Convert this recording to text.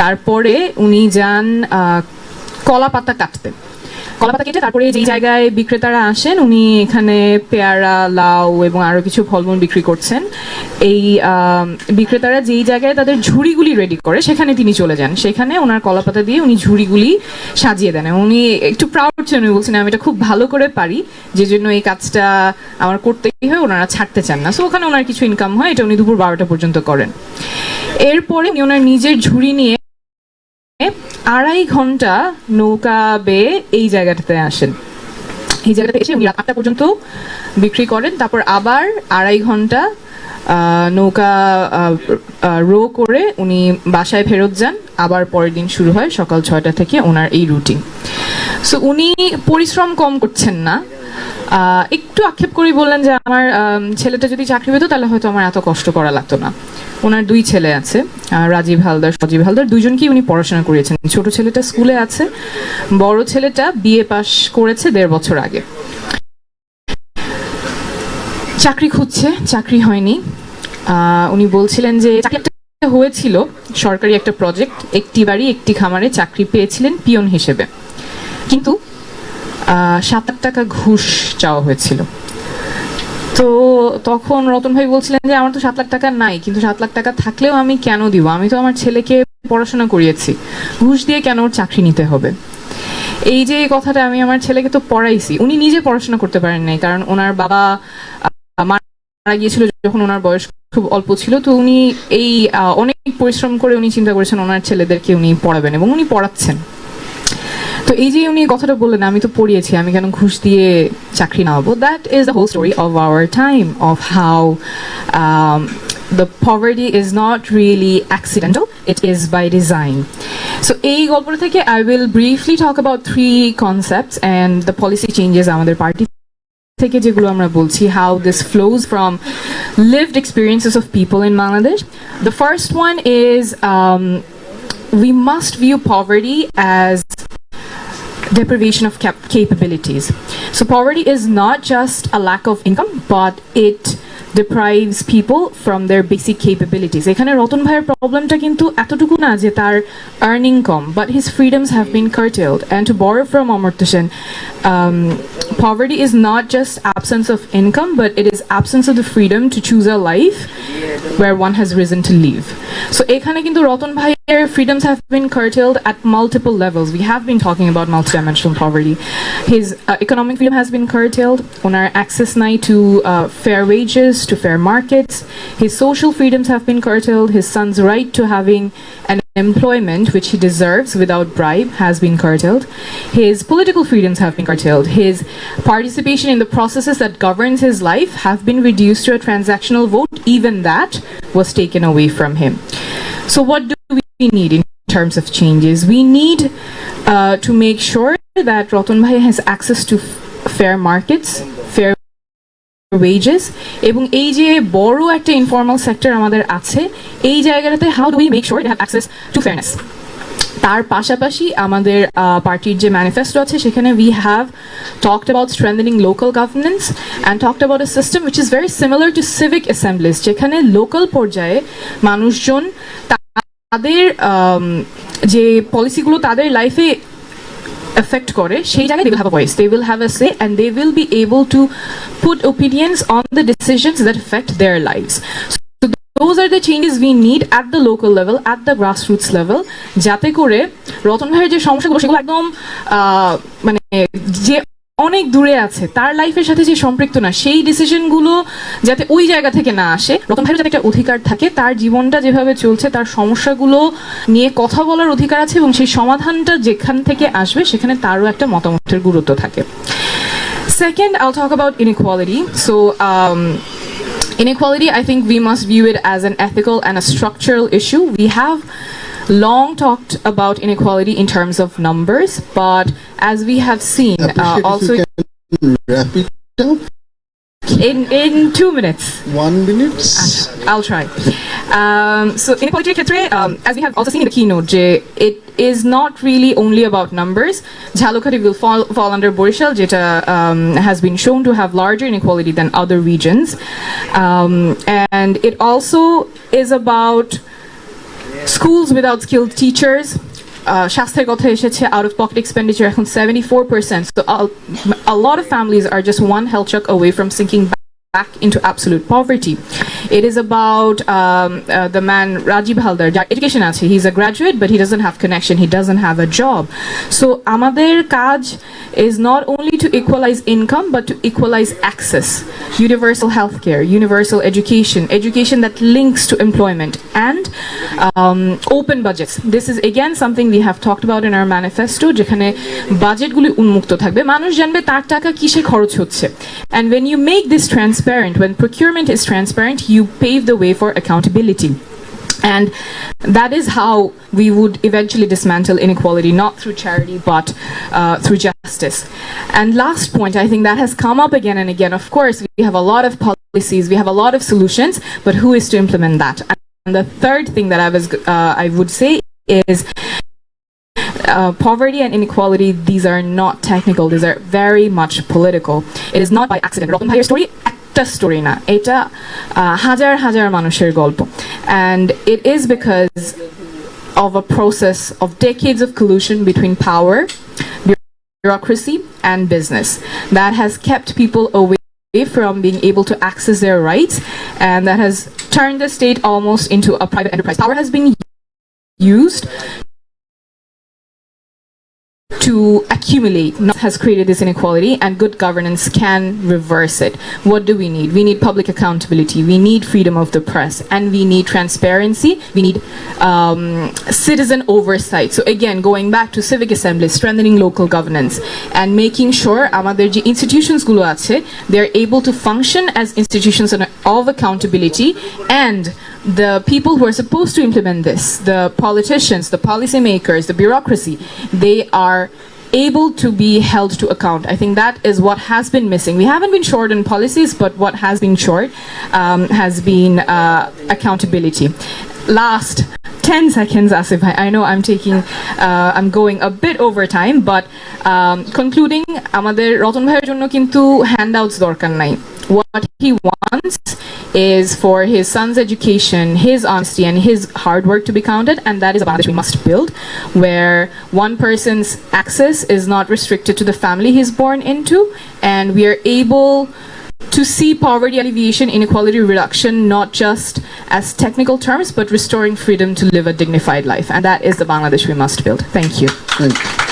তারপরে উনি যান কলা পাতা কাটতে। কলা পাতা কেটে তারপরে যেই জায়গায় বিক্রেতারা আসেন, উনি এখানে পেয়ারা, লাউ এবং আরও কিছু ফলমূল বিক্রি করছেন। এই বিক্রেতারা যেই জায়গায় তাদের ঝুড়িগুলি রেডি করে, সেখানে তিনি চলে যান। সেখানে ওনার কলা পাতা দিয়ে উনি ঝুড়িগুলি সাজিয়ে দেন। উনি একটু প্রাউড ছিলেন উনি বলছেন, আমি এটা খুব ভালো করে পারি, যে জন্য এই কাজটা আমার করতেই হয়, ওনারা ছাড়তে চান না। সো ওখানে ওনার কিছু ইনকাম হয়, এটা উনি দুপুর বারোটা পর্যন্ত করেন। এরপরে উনি ওনার নিজের ঝুড়ি নিয়ে আড়াই ঘণ্টা নৌকা বেয়ে এই জায়গাটাতে আসেন। এই জায়গাটাতে এসে উনি আটটা পর্যন্ত বিক্রি করেন, তারপর আবার আড়াই ঘণ্টা নৌকা রো করে উনি বাসায় ফেরত যান। আবার পরের দিন শুরু হয় সকাল ছয়টা থেকে ওনার এই রুটিন সো উনি পরিশ্রম কম করছেন না। একটু আক্ষেপ করে বললেন যে, আমার ছেলেটা যদি চাকরি পেতো তাহলে হয়তো আমার এত কষ্ট করা লাগতো না। ওনার দুই ছেলে আছে রাজীব হালদার, সজীব হালদার, দুজনকেই উনি পড়াশোনা করিয়েছেন। ছোট ছেলেটা স্কুলে আছে, বড় ছেলেটা বিএ পাশ করেছে দেড় বছর আগে। চাকরি খুঁজছে, চাকরি হয়নি। উনি বলছিলেন যে হয়েছিল, সরকারি একটা প্রজেক্ট একটি বাড়ি, একটি খামারে চাকরি পেয়েছিলেন পিয়ন হিসেবে। কিন্তু সাত টাকা ঘুষ চাওয়া হয়েছিল। তো তখন রতন ভাই বলছিলেন যে, আমার তো সাত লাখ টাকা নাই, কিন্তু সাত লাখ টাকা থাকলেও আমি কেন দিব? আমি তো আমার ছেলেকে পড়াশোনা করিয়েছি। ঘুষ দিয়ে কেন ওর চাকরি নিতে হবে? এই যে কথাটা আমি আমার ছেলেকে তো পড়াইছি, উনি নিজে পড়াশোনা করতে পারেন নাই, কারণ ওনার বাবা মারা গিয়েছিল যখন ওনার বয়স খুব অল্প ছিল, তো উনি এই অনেক পরিশ্রম করে উনি চিন্তা করেছেন ওনার ছেলেদেরকে উনি পড়াবেন এবং উনি পড়াচ্ছেন। তো এই যে উনি কথাটা বললেন আমি তো পড়িয়েছি আমি কেন ঘুষ দিয়ে চাকরি নামাবো that is the whole story of our time of how the poverty is not really accidental it is by design so এই গল্পটা থেকে i will briefly talk about three concepts and the policy changes আমাদের party থেকে যেগুলো আমরা বলছি how this flows from lived experiences of people in Bangladesh the first one is um, we must view poverty as deprivation of cap- capabilities. So, poverty is not just a lack of income, but it deprives people from their basic capabilities. এখানে রতন ভাইয়ের প্রবলেমটা কিন্তু এতটুকু না যে তার earning com but his freedoms have been কার্টেলড and two বড় from Amartya Sen um, poverty is not just absence of income but it is absence of the freedom to choose a life where one has risen to live so এখানে কিন্তু Ratan their freedoms have been curtailed at multiple levels. We have been talking about multidimensional poverty. His uh, economic freedom has been curtailed on our access night to uh, fair wages, to fair markets. His social freedoms have been curtailed. His son's right to having an employment which he deserves without bribe has been curtailed. His political freedoms have been curtailed. His participation in the processes that governs his life have been reduced to a transactional vote. Even that was taken away from him. So what do we need in terms of changes we need uh, to make sure that Rotan Bhai has access to f- fair markets fair wages এবং এই যে বড় একটা informal sector আমাদের আছে এই জায়গাটাতে how do we make sure have access to fairness তার পাশাপাশি আমাদের পার্টির যে ম্যানিফেস্টো আছে সেখানে we have talked about strengthening local governance and talked about a system which is very similar to civic assemblies যেখানে লোকাল পর্যায়ে মানুষজন তাদের um, যে পলিসিগুলো তাদের লাইফে affect করে সেই জায়গায় they will have a voice they will have a say and they will be able to put opinions on the decisions that affect their lives so those are the changes we need at the local level at the grassroots level যাতে করে রতন ভাইয়ের যে সমস্যাগুলো সেগুলো একদম মানে যে অনেক দূরে আছে তার লাইফের সাথে যে সম্পৃক্ত না সেই ডিসিশনগুলো যাতে ওই জায়গা থেকে না আসে রতন ভাইয়ের যাতে একটা অধিকার থাকে তার জীবনটা যেভাবে চলছে তার সমস্যাগুলো নিয়ে কথা বলার অধিকার আছে এবং সেই সমাধানটা যেখান থেকে আসবে সেখানে তারও একটা মতামতের গুরুত্ব থাকে Second, I'll talk about inequality. So, um, I think we must view it as an ethical and a structural issue. We have long talked about inequality in terms of numbers, but as we have seen, uh, Appreciate also if you can wrap it up in in two minutes. one minute. I'll try. Um, so inequality ক্ষেত্রে, um, as we have also seen in the keynote, যে it is not really only about numbers. Jhalokari will fall, fall under Borishal, যেটা um, has been shown to have larger inequality than other regions. Um, and it also is about schools without skilled teachers uh, স্বাস্থ্যের কথা এসেছে out of pocket expenditure এখন 74% so a, a lot of families are just one health check away from sinking back into absolute poverty. It is about um, uh, the man Rajiv Haldar. যার Education আছে. He's a graduate, but he doesn't have connection. He doesn't have a job. So আমাদের কাজ is not only to equalize income, but to equalize access. Universal healthcare, universal education, education that links to employment, and um, open budgets. This is again something we have talked about in our manifesto. যেখানে বাজেটগুলি উন্মুক্ত থাকবে মানুষ জানবে তার টাকা কিসে খরচ হচ্ছে and when you make this transparent when procurement is transparent you pave the way for accountability and that is how we would eventually dismantle inequality, not through charity, but uh, through justice. And last point, I think that has come up again and again. Of course, we have a lot of policies, we have a lot of solutions, but who is to implement that? And the third thing that I was, uh, I would say is uh, poverty and inequality, these are not technical, these are very much political. It is not by accident. Ratan ভাইয়ের story একটা story না এটা আহ, হাজার হাজার মানুষের গল্প and it is because of a process of decades of collusion between power bureaucracy and business that has kept people away from being able to access their rights and that has turned the state almost into a private enterprise. Power has been used to accumulate not- has created this inequality and good governance can reverse it what do we need we need public accountability we need freedom of the press and we need transparency we need um, citizen oversight so again going back to civic assembly strengthening local governance and making sure আমাদের যে institutions গুলো আছে they're able to function as institutions of accountability and the people who are supposed to implement this, the politicians, the policymakers, the bureaucracy, they are able to be held to account. I think that is what has been missing. We haven't been short in policies, but what has been short um, has been uh, accountability. Last 10 seconds, Asif. I, I know I'm taking, uh, I'm going a bit over time, but um, concluding, আমাদের রতন ভাইয়ের জন্য কিন্তু handouts দরকার নাই. What he wants is for his son's education, his honesty, and his hard work to be counted, and that is a Bangladesh we must build, where one person's access is not restricted to the family he's born into, and we are able to see poverty alleviation, inequality reduction, not just as technical terms, but restoring freedom to live a dignified life, and that is the Bangladesh we must build. Thank you. Thank you.